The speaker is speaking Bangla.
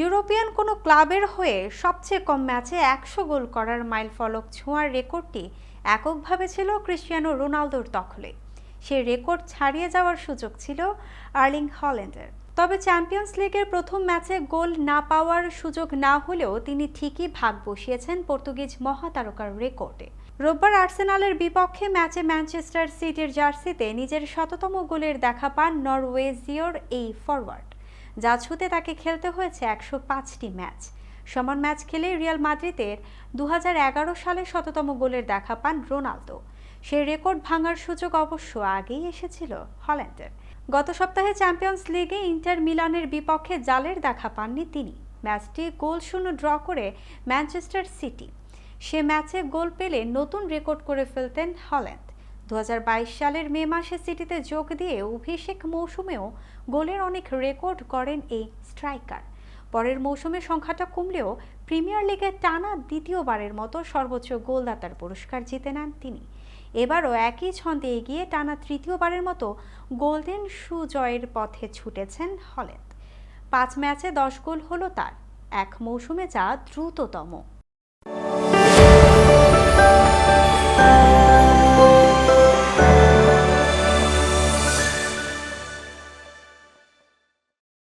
ইউরোপিয়ান কোনো ক্লাবের হয়ে সবচেয়ে কম ম্যাচে একশো গোল করার মাইল ফলক ছোঁয়ার রেকর্ডটি এককভাবে ছিল ক্রিস্টিয়ানো রোনালদোর দখলে। সে রেকর্ড ছাড়িয়ে যাওয়ার সুযোগ ছিল আর্লিং হল্যান্ডের। তবে চ্যাম্পিয়ন্স লিগের প্রথম ম্যাচে গোল না পাওয়ার সুযোগ না হলেও তিনি ঠিকই ভাগ বসিয়েছেন পর্তুগিজ মহাতারকার রেকর্ডে। রোববার আর্সেনালের বিপক্ষে ম্যাচে ম্যানচেস্টার সিটির জার্সিতে নিজের শততম গোলের দেখা পান নরওয়েজিওর এই ফরওয়ার্ড। যা ছুতে তাকে খেলতে হয়েছে একশো পাঁচটি ম্যাচ। সমান ম্যাচ খেলে রিয়াল মাদ্রিদের দু হাজার এগারো সালে শততম গোলের দেখা পান রোনালদো। সেই রেকর্ড ভাঙার সুযোগ অবশ্য আগেই এসেছিল হল্যান্ডের। গত সপ্তাহে চ্যাম্পিয়ন্স লিগে ইন্টার মিলানের বিপক্ষে জালের দেখা পাননি তিনি। ম্যাচটি গোল শূন্য ড্র করে ম্যানচেস্টার সিটি। সে ম্যাচে গোল পেলে নতুন রেকর্ড করে ফেলতেন হল্যান্ড। দু হাজার বাইশ সালের মে মাসে সিটিতে যোগ দিয়ে অভিষেক মৌসুমেও গোলের অনেক রেকর্ড করেন এই স্ট্রাইকার। পরের মৌসুমে সংখ্যাটা কমলেও প্রিমিয়ার লিগে টানা দ্বিতীয়বারের মতো সর্বোচ্চ গোলদাতার পুরস্কার জিতে নেন তিনি। এবারও একই ছন্দে এগিয়ে টানা তৃতীয়বারের মতো গোল্ডেন শু জয়ের পথে ছুটেছেন হল্যান্ড। পাঁচ ম্যাচে দশ গোল হলো তার। এক মৌসুমে যা দ্রুততম।